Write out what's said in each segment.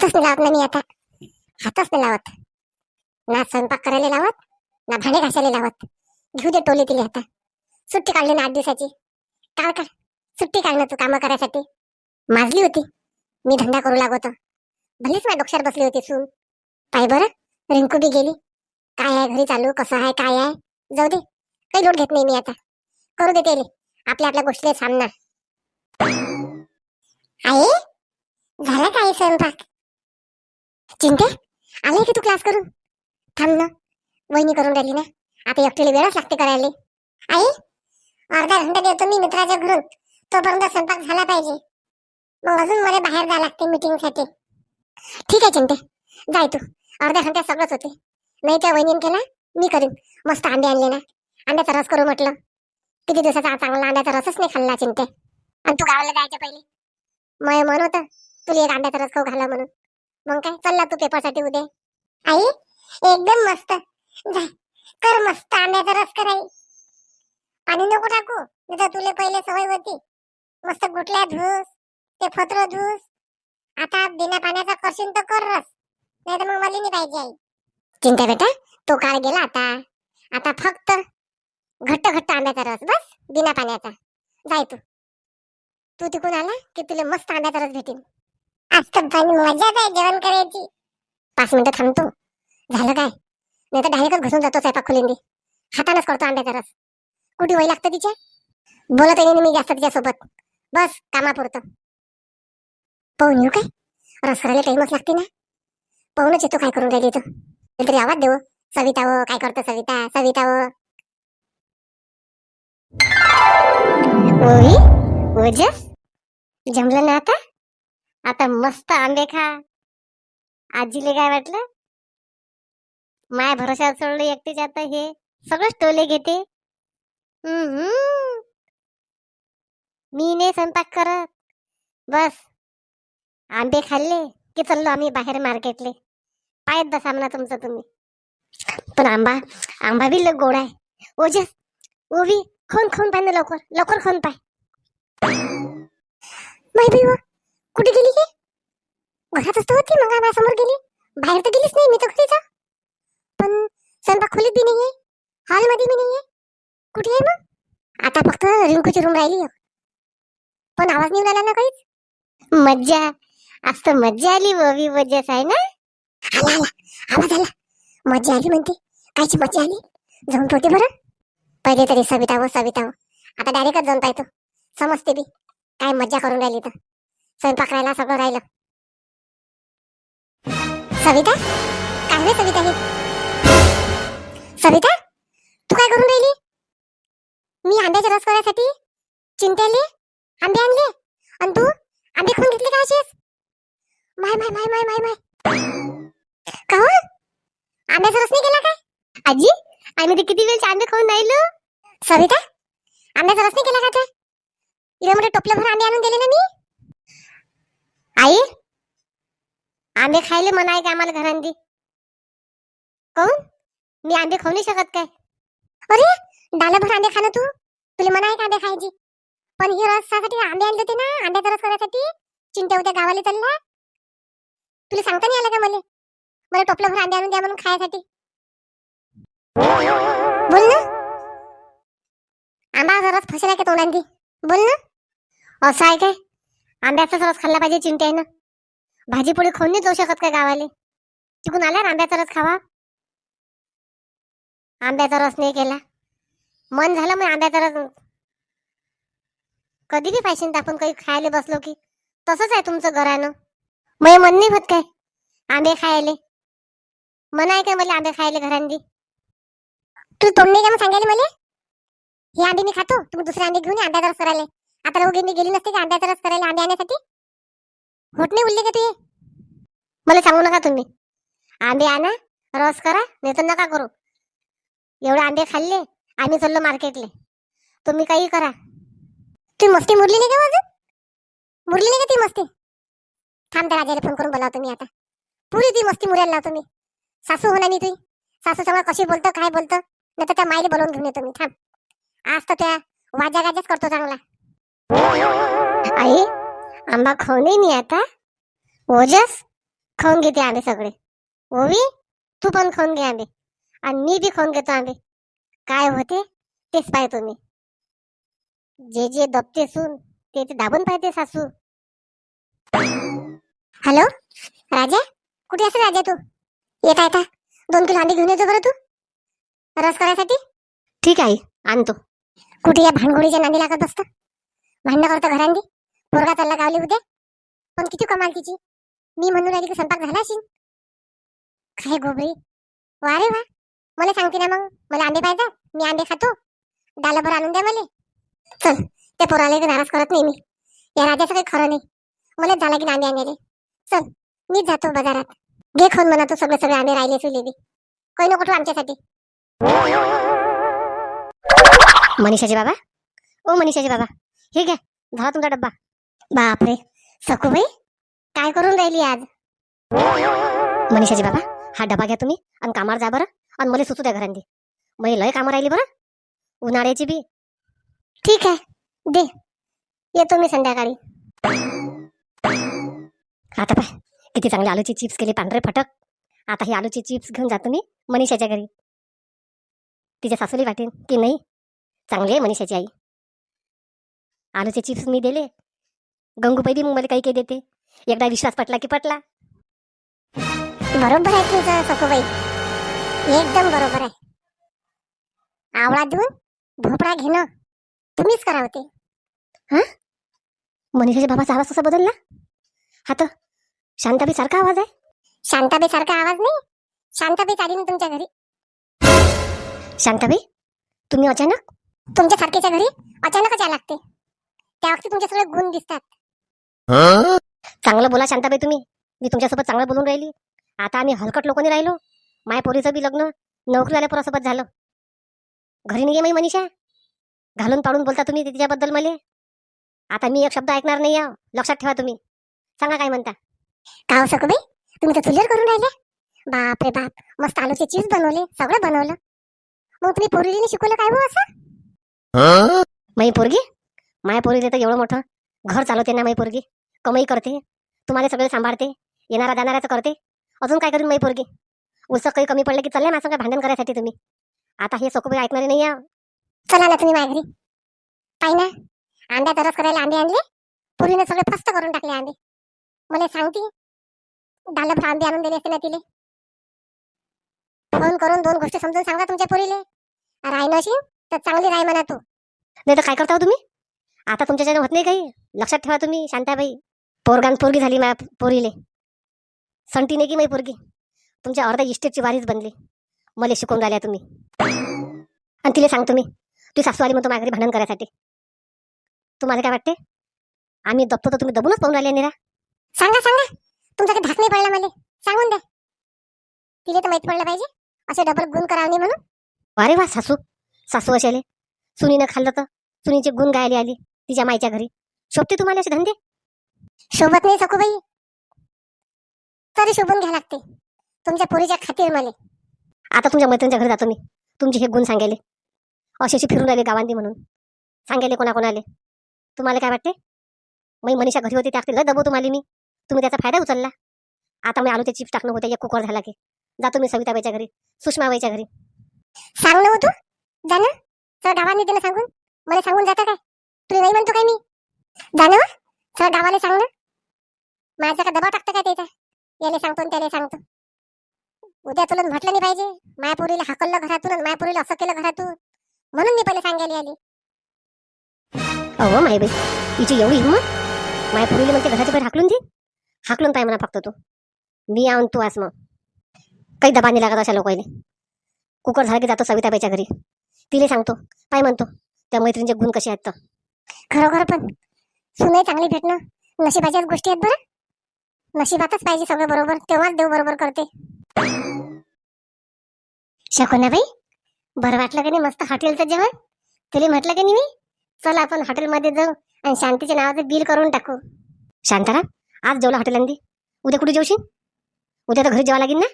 हातच नाही लावत ना मी आता. हातच नाही लावत. ना स्वयंपाक करायला लावत ना भांडे घासायला लावत. घेऊ दे टोली तिला आता. सुट्टी काढली ना आठ दिवसाची. काढ काढ. सुट्टी काढणं तू कामं करायसाठी. माजली होती. मी धंदा करू लागतो. भलेच माझ्या डोक्यावर बसली होती सून. पाय बरं रिंकू बी गेली. काय आहे घरी चालू कसं आहे काय आहे? जाऊ दे. काही लोट घेत नाही मी आता. करू दे तेले आपल्या आपल्या गोष्टीला सामना आई? झाला काय स्वयंपाक? चिंते आले की तू क्लास करून? थांब ना वहिनी करून राहिली ना. आता एकटीला वेळच लागते करायला. आई अर्धा घंटा देतो मी मित्राच्या घरून. तोपर्यंत स्वयंपाक झाला पाहिजे. मग अजून मला बाहेर जायला लागते मीटिंगसाठी ठीक आहे चिंते जाय तू. अर्ध्या घंट्यात सगळंच होते. नाही त्या वहिनीन केला मी करीन. मस्त आंबे आणले ना. आंब्याचा रस करू म्हटलं. किती दिवसाचा चांगला आंब्याचा रसच नाही खाल्ला चिंते आणि तू गावाला जायच्या पहिले. मग मन होतं तुला एक आंब्याचा रस खाऊ घाला म्हणून. मग काय? चालला तू पेपरसाठी उद्या आई एकदम मस्त. जा. कर मस्त आंब्याचा रस कराई पाणी नको टाकू नाही तर तुला पहिले सवय होती. मस्त गुटल्या धूस ते फत्र धुस. आता बिना पाण्याचा करशील तर कर रस. नाही तर मग मला नाही पाहिजे आई. चिंता बेटा तो काळ गेला आता. आता फक्त घट्ट घट्ट आंब्याचा रस बस बिना पाण्याचा. जाय तू तू तिकून आला की तुला मस्त आंब्याचा रस भेटेल आज तर पाणी मजाच आहे जेवण करायची. पाच मिनिटं थांबतो. झालं काय? नाही तर डायरेक्टच घुसून जातो स्वयंपाक खोलींदी. हातानच करतो आंब्याचा रस कुठे वय लागतं तिच्या? बोलत नाही मी जास्त तिच्यासोबत. बस कामापुरतं. पाहून येऊ काय? रस करायला टाइमच लागते ना. पाहूनच येतो काय करून राहिली तू. तरी आवाज देऊ सविता हो काय करतो सविता? सविता हो. ओई ओजस. जमलं ना आता? आता मस्त आंबे खा. आजीले काय वाटलं? माय भरोशावर सोडलं एकटीच आता हे. सगळंच टोले घेते. मी नाही स्वयंपाक करत. बस. आंबे खाल्ले की चाललो आम्ही बाहेर मार्केटले. पायत बसा म्हणा तुमचं तुम्ही. पण आंबा आंबा बी गोड आहे. ओजस. ओवी खाऊन खाऊन पाय ना लवकर. लवकर खाऊन पाय. माहिती कुठे गेली की घरातच तर होती मग समोर गेली. बाहेर तर गेलीच नाही मी तर घरीच पण स्वयंपाक खोलीत बी नाहीये हॉलमध्ये बी नाहीये. कुठे आहे मग? आता फक्त रिंकूची रूम राहिली पण आवाज नाही आला ना काहीच? मज्जा. आज तर मज्जा आली ववी मज्जाच आहे ना? आला आला. आवाज आला. मज्जा आली म्हणते. कायची मज्जा आली. जाऊन ठेवते बरं. पहिले तरी सविता हो सविता हो आता डायरेक्टच जाऊन पाहतो. समजते बी. काय मज्जा करून राहिली तर. स्वयंपाक राहिला सगळं राहिलं. सविता? काय नाही सविता ही? सविता? तू काय करून राहिली? मी आंब्याचा रस करायसाठी चिंतेले आंबे आणले. आणि तू? आंबे खाऊन घेतले का असेच? माय माय माय माय माय माय. का हो? आंब्याचा रस नाही केला काय? आजी आम्ही ते किती वेळचे आंबे खाऊन राहिलो. सविता आंब्याचा रस नाही केला का ते इथे मोठे टोपलं भर आंबे आणून दिले ना मी. आई? आंबे खायले मना आहे का आम्हाला घरांदी कोण? मी आंबे खाऊ नाही शकत काय? अरे डालभर आंबे खाणं तू. तुला मना आहे का आंबे खायची? पण हे रसासाठी आंबे आणले होते ना आंब्याचा रस करायसाठी चिंट्या उद्या गावाला चालला तुला सांगता नाही आलं का मला? मला टोपलं भर आंबे आणून द्या म्हणून खायसाठी. बोल ना. आंबा रस फसला का तोंडांदी बोल ना. असं आहे काय? आंब्याचाच रस खाल्ला पाहिजे चिंट्यानं भाजी पोळी खाऊन नाही जाऊ शकत काय गावाले? तिकून आल्यावर आंब्याचा रस खावा? आंब्याचा रस नाही केला. मन झालं मग आंब्याचा रस. कधी बी पाहिजे आपण काही खायला बसलो की तसंच आहे तुमचं घरानं. मग मन नाही होत काय? आंबे खायले. मन आहे काय मला आंबे खायले घरांनी तू तोंड नाही का मग सांगायला मला? हे आंबे मी खातो तुम्ही दुसरे आंबे घेऊन आंब्याचा रस करायला. आता मी गेली नसते का? आंब्याचा रस करायला अंडे आणण्यासाठी? होत नाही उरले का ते मला सांगू नका तुम्ही. आंबे आणा रस करा नाही तर नका करू. एवढे आंबे खाल्ले आम्ही चाललो मार्केटले. तुम्ही काही करा. ती मस्ती मुरली नाही का हो अजून? मुरली नाही का ती मस्ती? थांब त्या राजाला फोन करून बोलावतो मी आता. पुरी ती मस्ती मुरायला लावतो मी. सासू होणार मी तुझी सासू समोर कशी बोलतो काय बोलतो? नाही तर त्या मायले बोलवून घेऊन येतो मी. थांब. आज तर त्या वाजा गाजाच करतो चांगला. आई आंबा खाऊन नाही मी आता. ओजस खाऊन घेते आंबे सगळे. ओवी तू पण खाऊन घे आंबे. आणि मी बी खाऊन घेतो आंबे. काय होते तेच पाहतो तुम्ही जे जे दबते सून ते ते दाबून पाहते सासू. हॅलो राजा कुठे असं राजा तू? येता आहे का दोन किलो आंबे घेऊन येतो बरं तू. रस करायसाठी? ठीक आहे आणतो. कुठे या भानगोळीच्या नांदी लागत असतं भांडणं करतो घरांनी. पोरगा चालला गावली उद्या. पण किती कमाल तिची. मी म्हणून राहिली की स्वयंपाक झाला असेल. काय गोबरी वा रे वा. मला सांगते ना मग. मला आंबे पाहिजे मी आंबे खातो. डालभर आणून द्या मला. चल त्या पोराला नाराज करत नाही मी. या राजाचं काही खरं नाही. मला झाला की आंबे आणले चल मीच जातो बाजारात. घे खाऊन म्हणा तू सगळे सगळे आंबे राहिले सुले बी. काही नको आमच्यासाठी. मनीषाचे बाबा. ओ मनीषाचे बाबा. हे घ्या झाला तुमचा डब्बा. बापरे सखूबाई काय करून राहिली आज? मनीषाजी बाबा हा डबा घ्या तुम्ही आणि कामावर जा बरं आणि मला सुचू द्या घरांनी. मला लय कामं राहिली बरं. उन्हाळ्याची बी. ठीक आहे दे. येतो मी संध्याकाळी. आता पाय किती चांगली आलूची चिप्स केली पांढरे फटक. आता ही आलूची चिप्स घेऊन जातो मी मनीषाच्या घरी. तिच्या सासूली वाटेन की नाही? चांगली आहे मनीषाची आई. आलूचे चिप्स मी दिले. गंगूबाई बी मग मला काही काही देते. एकदा विश्वास पटला की पटला. बरोबर आहे तुझं सखूबाई? एकदम बरोबर आहे. आवळा देऊन भोपळा घेणं तुम्हीच करा होते. हा? मनीषाच्या बाबाचा आवाज कसा बदलला? हा तर शांताबाई सारखा आवाज आहे. शांताबाई सारखा आवाज नाही. शांताबाई आली ना तुमच्या घरी. शांताबाई तुम्ही अचानक? तुमच्या सारख्याच्या घरी अचानकच या लागते. त्या वक्ती तुमचे सगळे गुण दिसतात. चांगलं बोला शांताबाई तुम्ही. मी तुमच्यासोबत चांगलं बोलून राहिली. आता आम्ही हलकट लोकांनी राहिलो. माय पोरीचं बी लग्न नोकरीवाल्या पोरासोबत झालं. घरी नाही माई मनीषा. घालून पाडून बोलता तुम्ही तिच्याबद्दल मला. आता मी एक शब्द ऐकणार नाही आहो. लक्षात ठेवा तुम्ही. सांगा काय म्हणता? का सकुबाई तुम्ही तर चुलीवर करून राहिले. बाप रे बाप. मस्त आलूचे चीज बनवले. सगळं बनवलं. मग तुम्ही पोरीने शिकवलं काय हो असं? माई पोरगी? माय पोरीले तर एवढं मोठं घर चालवते ना माई पोरगी. कमाई करते. तुम्हाला सगळे सांभाळते. येणारा जाणाऱ्याचं करते. अजून काय करून माई पोरगी? उसक काही कमी पडलं की चालले माझं काय भांडण करायसाठी तुम्ही? आता हे सकोबाई ऐकणारे नाही या. चला ना तुम्ही माझ्या घरी. पाहि ना. आंब्या तरच करायला आंबे आणले. पोरीने सगळे फस्त करून टाकले आंबे. मला सांगते. डालभर आंबे आणून दिले असते ना तिले. फोन करून दोन गोष्टी समजून सांगा तुमच्या पोरीले. राय तर चांगली राय म्हणा तू. नाही तर काय करता हो तुम्ही? आता तुमच्याच्यानं होत नाही काही? लक्षात ठेवा तुम्ही शांताबाई. पोरगान पोरगी झाली माझ्या पोरीले. संटी नाही की माझी पोरगी? तुमच्या अर्ध्या इस्टेटची वारीच बनली. मला शिकवून राहिल्या तुम्ही. आणि तिला सांगतो मी तू सासू आली म्हणतो माझ्या घरी भांडण करायसाठी. तुम्हाला काय वाटते? आम्ही दबतो तर तुम्ही दबूनच पाहून राहिले निरा. सांगा सांगा. तुमचा काही धाक नाही पडला मला. सांगून द्या. तिला तर माहीत पडलं पाहिजे. असे डबल गुण नाही म्हणून. अरे वा सासू. सासू अशाले. सुनीनं खाल्लं तर सुनीचे गुण गायले आली. तिच्या माईच्या घरी. शोभते तुम्हाला असे धंदे? शोभत नाही सखूबाई. तरी शोभून घ्या लागते. तुमच्या पोरीच्या खातीर मला. आता तुमच्या मैत्रिणीच्या घरी जातो मी. तुमचे हे गुण सांगायले अशी अशी फिरून राहिले गावांनी म्हणून. सांगायले कोणाकोणाले. तुम्हाला काय वाटते? मी मनीषा घरी होती त्या लय दबो तुम्हाला मी. तुम्ही त्याचा फायदा उचलला. आता मी आलूचे चिप्स टाकणं होते एक कुकर झाला की. जातो मी सविताबाईच्या घरी सुषमाबाईच्या घरी. सांग ना हो तू. जा ना. सर सांगून. मला सांगून जाता काय? तुला नाही म्हणतो काय मी? जाणव सर गावाला सांग ना. माझा का दबाव टाकतं काय त्याचा? याला सांगतो आणि त्याला सांगतो. उद्या तुला म्हटलं नाही पाहिजे. मायापुरीला हाकललं घरातून मायापुरीला असं केलं घरातून. म्हणून मी पहिले सांगायला आली. अहो मायबाई तिची एवढी हिंमत मायापुरीला म्हणते घराच्या बाहेर हाकलून दे. हाकलून पाय म्हणा फक्त तू. मी आऊन तू आस मग. काही दबा नाही लागत अशा लोकांनी कुकर झाला की जातो सविताबाईच्या घरी. तिले सांगतो. पाय म्हणतो. त्या मैत्रिणीचे गुण कसे आहेत तर. खरोखर पण. सुनही चांगली भेटणं नशिबाच्याच गोष्टी आहेत बरं. नशिबातच पाहिजे सगळं बरोबर तेव्हाच देव बरोबर करते. शकुनाबाई बरं वाटलं की नाही मस्त हॉटेलचं जेवण? तुला म्हटलं की नाही मी? चल आपण हॉटेलमध्ये जाऊ आणि शांतीच्या नावाचं बिल करून टाकू. शांताराम आज जेवला हॉटेलांदी उद्या कुठे जेवशील? उद्या तर घरी जेवा लागेल ना?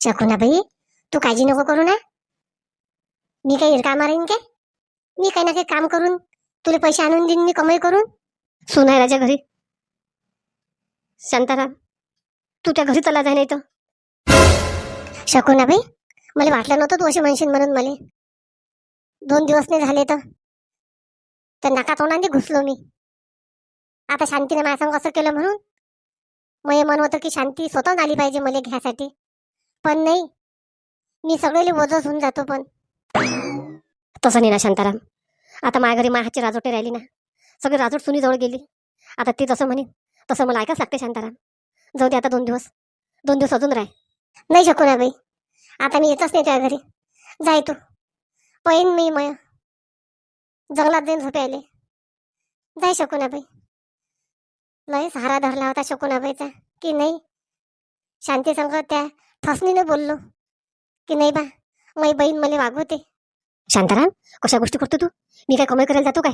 शकुनाबाई तू काळजी नको करू ना. मी काही का मारेन काय? मी काही ना काही काम करून तुला पैसे आणून देईन मी कमाई करून? सुनायराच्या घरी. शांताराम तू त्या घरी चला जाय नाही तर शकू बाई मला वाटलं नव्हतं तू अशी म्हणशील म्हणून मला. दोन दिवस नाही झाले तर. तर नाका तोंडाने घुसलो मी. आता शांतीने माझ्यासंग असं केलं म्हणून. मग मन होतं की शांती स्वतःच आली पाहिजे मला घ्यासाठी. पण नाही मी सगळे वजच होऊन जातो पण. तसं नाही ना शांताराम. आता माझ्या घरी माझ्या हातची राजोटे राहिली ना. सगळी राजोट सुनीजवळ गेली. आता ती तसं म्हणे तसं मला ऐकाच लागते शांताराम. जाऊ दे आता दोन दिवस. दोन दिवस अजून राह नाही शकू ना बाई. आता मी येतच नाही त्या घरी. जाय तू पहिन मी मय. जंगलात जाईन झोपे आले जाय शकू ना बाई. लय सहारा धरला होता शकुनाबाईचा की नाही? शांती संग त्या ठसनीने बोललो. की नाही बा मै बहीण मला वागवते. शांताराम कशा गोष्टी करतो तू? मी काय कमाई करायला जातो काय?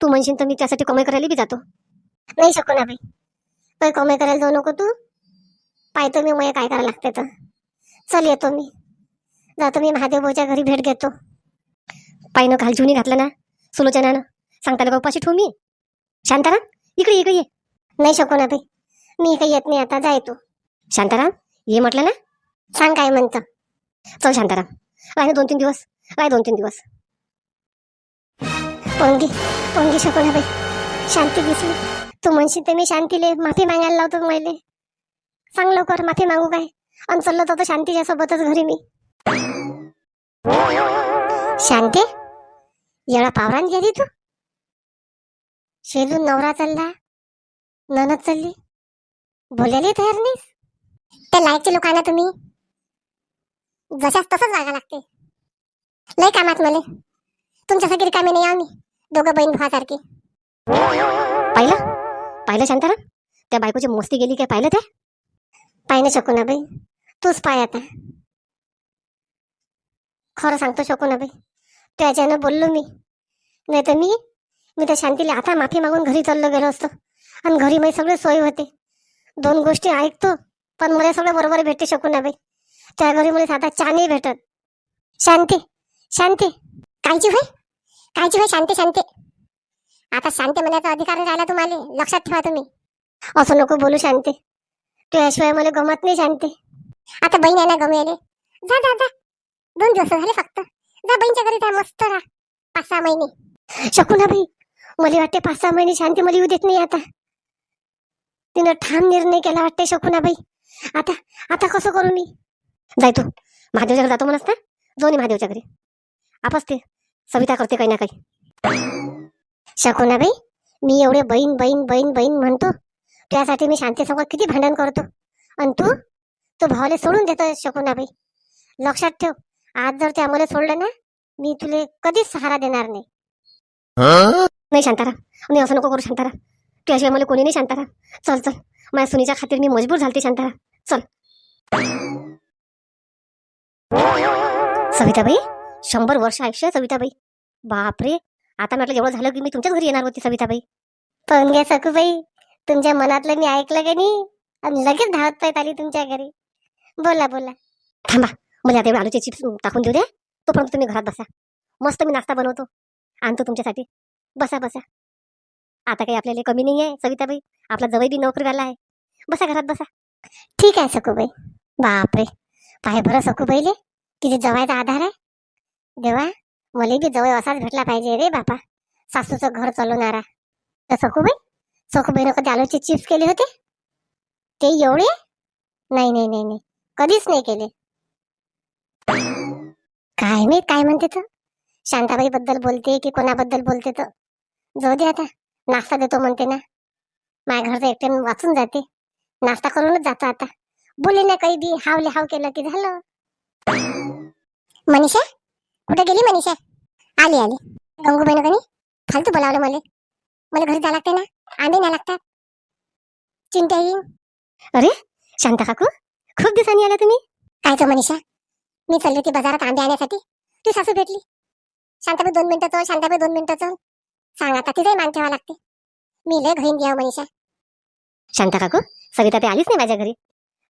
तू म्हणशील तर मी त्यासाठी कमाई करायला बी जातो. नाही शकुनाबाई काही कमाई करायला जाऊ नको तू. पाहतो मी मग काय करायला लागते तर. चल येतो मी. जातो मी महादेव भाऊच्या घरी भेट घेतो. पायनं घाल जुनी घातलं ना सुलोचनानं. सांगताना का उपाशी ठेवू मी. शांताराम इकडे इकडे ये. नाही शकू ना बाई. मी काही येत नाही आता जाय तू. शांताराम ये म्हटलं ना? सांग काय म्हणतं. चल शांताराम. ना दोन तीन दिवस. काय दोन तीन दिवस. पोंगी पोंगी शकू बाई शांती दिसली. तू म्हणशील ते मी शांतीले माफी मागायला लावतो मैले. सांग लवकर माफी मागू काय? आणि चाललो तर शांतीच्या सोबतच घरी मी. शांती? येळा पावरान गेली तू? शेलून नवरा चालला. ननद चालली. बोलायला तयार नाही त्या लायकचे लोक तुम्ही. जशाच तसंच वागा लागते. लय कामात मले. तुमच्यासाठी रिकामे नाही आम्ही. दोघं बहीण भावासारखे. पाहिलं? पाहिलं शांताराम? त्या बायकोची मस्ती गेली काय पाहिलं ते? पाहिलं शकू ना बाई. तूच पाय आता. खरं सांगतो शकू ना बाई त्याच्यानं बोललो मी. नाही तर मी मी त्या शांतीला आता माफी मागून घरी चाललो गेलो असतो. आणि घरी माझी सगळे सोय होते. दोन गोष्टी ऐकतो पण मला सगळं बरोबर भेटते शकू ना बाई. त्या घरी मला साधा चहा नाही भेटत. शांती. शांती. कायची होय. कायची होय शांते शांते. आता शांते म्हणायचा अधिकार राहिला तुम्हाला. लक्षात ठेवा तुम्ही. असं नको बोलू शांते. तुझ्याशिवाय मला गमत नाही शांते. आता बहीण आहे ना गमेले जा जा जा. दोन दिवस झाले फक्त. जा बहीणच्या घरी जा मस्त राहा. पाच सहा महिने. शकू ना बाई मला वाटते पाच सहा महिने शांती मला येऊ देत नाही आता. तिनं ठाम निर्णय केला वाटते शकू ना बाई. आता आता कसं करू मी? जाय तू. महादेवच्या घरी जातो म्हणस ना? जाऊ नये महादेवच्या घरी. आपसते सविता करते काही ना काही. शकुनाबाई बाई मी एवढे बहीण बहीण बहीण बहीण म्हणतो त्यासाठी मी शांतीसोबत किती भांडण करतो. आणि तू? तू भावाला सोडून देतो शकुनाबाई. बाई लक्षात ठेव आज जर ते आम्हाला सोडलं ना मी तुले कधीच सहारा देणार नाही. नाही शांताराम मी असं नको करू शांताराम तुझ्याशिवाय मला कोणी नाही शांताराम चल चल. माझ्या सुनीच्या खातीर मी मजबूर झालते शांताराम चल. सविताबाई? शंभर वर्ष आयुष्य सविताबाई. बापरे आता म्हटलं एवढं झालं की मी तुमच्याच घरी येणार होती सविताबाई. पण घ्या सखूबाई तुमच्या मनातलं मी ऐकलं का नाही? आणि लगेच धावत पाहत आली तुमच्या घरी. बोला बोला. थांबा मला आता आलूचे चिप्स टाकून देऊ द्या तोपर्यंत तुम्ही घरात बसा. मस्त मी नाश्ता बनवतो. आणतो तुमच्यासाठी. बसा बसा. आता काही आपल्याला कमी नाही आहे सविताबाई. आपला जवळ बी नोकरीवाला आहे. बसा घरात बसा. ठीक आहे सखूबाई. बापरे पाय बरं सखूबाईले तिथे जवायचा आधार आहे. देवा मला बी जवळ असाच भेटला पाहिजे रे बापा. सासूचं घर चालवणारा. तर सखूबाई सखूबाईनं कधी आलूचे चिप्स केले होते? ते एवढे? नाही नाही नाही नाही. कधीच नाही केले. काय मी काय म्हणते तर? शांताबाई बद्दल बोलते की कोणाबद्दल बोलते तर? जाऊ दे आता. नाश्ता देतो म्हणते ना. माझ्या घरचं एकट्यानं वाचून जाते. नाश्ता करूनच जातो आता. बोले ना काही बी हावले हाव केलं की झालं. मनीषा कुठे गेली मनीषा? आली आली. गंगूबाईनं कणी फालतू बोलावलं मला. मला घरी जा लागते ना? आंबे नाही लागतात. चिंता येईन. अरे शांता काकू खूप दिवसांनी आल्या तुम्ही. काय तो मनीषा? मी चालली होती बाजारात आंबे आणण्यासाठी तू सासू भेटली. शांताबाई दोन मिनिटं चल शांताबाई दोन मिनिटं चल सांग आता तिथेही मान ठेवा लागते. मी लय घाईन घ्या मनीषा. शांता काकू सविता ते आलीच नाही माझ्या घरी.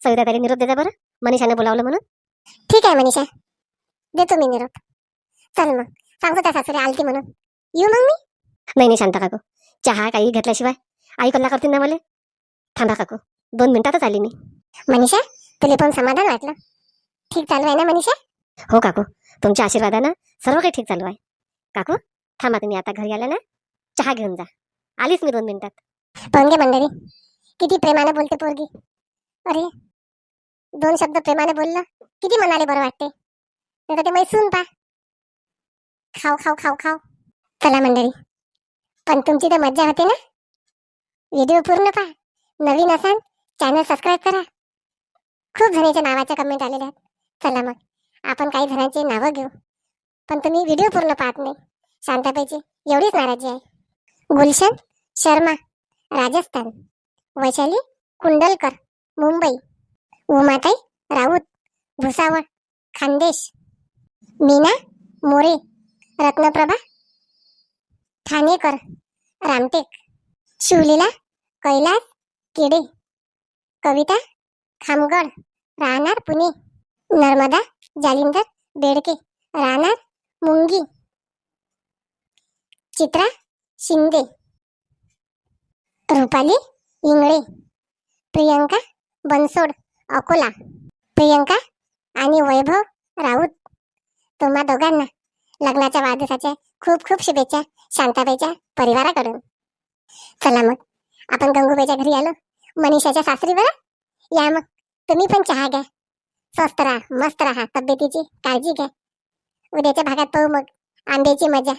सविता ताई निरोप देता बरं मनीषाने बोलावलं म्हणून. ठीक आहे मनीषा. देतो मी निरोप. चल मग. सांगतो त्या सासूरे आलती म्हणून. येऊ मग मी? नाही नाही शांता काकू. चहा काही घेतल्याशिवाय आई कल्ला करतील ना मला? थांबा काकू. दोन मिनिटातच आली मी. मनीषा तुला पण समाधान वाटलं? ठीक चालू आहे ना मनीषा? हो काकू. तुमच्या आशीर्वादानं सर्व काही ठीक चालू आहे. काकू थांबा तुम्ही आता घरी आल्या ना चहा घेऊन जा. आलीच मी दोन मिनिटात. पाहून घे मंडळी किती प्रेमाने बोलते पोरगी. अरे दोन शब्द प्रेमाने बोललं किती मनाला बरं वाटते. नाही तर ते मैसून पा. खाऊ खाऊ खाऊ खाऊ. चला मंडळी. पण तुमची तर मज्जा होते ना? व्हिडिओ पूर्ण पहा. नवीन असाल चॅनल सबस्क्राईब करा. खूप जणांच्या नावाच्या कमेंट आलेल्या आहेत. चला मग. आपण काही जणांची नावं घेऊ. पण तुम्ही व्हिडिओ पूर्ण पाहत नाही. शांताबाईची एवढीच नाराजी आहे. गुलशन शर्मा राजस्थान. वैशाली कुंडलकर मुंबई. उमाताई राऊत भुसावळ खानदेश. मीना मोरे रत्नप्रभा? ठाणेकर रामटेक. शिवलीला कैलास केडे. कविता खामगड. राहणार पुणे. नर्मदा जालिंदर बेडके. राहणार मुंगी. चित्रा शिंदे. रुपाली इंगळे. प्रियंका बनसोड अकोला. प्रियंका आणि वैभव राऊत. तुम्हा दोघांना लग्नाच्या वाढदिवसाच्या खूप खूप शुभेच्छा शांताबाईच्या परिवाराकडून. चला मग आपण गंगूबाईच्या घरी आलो. मनीषाच्या सासरीवर या मग तुम्ही पण चहा घ्या. स्वस्त राहा मस्त राहा तब्येतीची काळजी घ्या. उद्याच्या भागात पाहू मग आंब्याची मजा.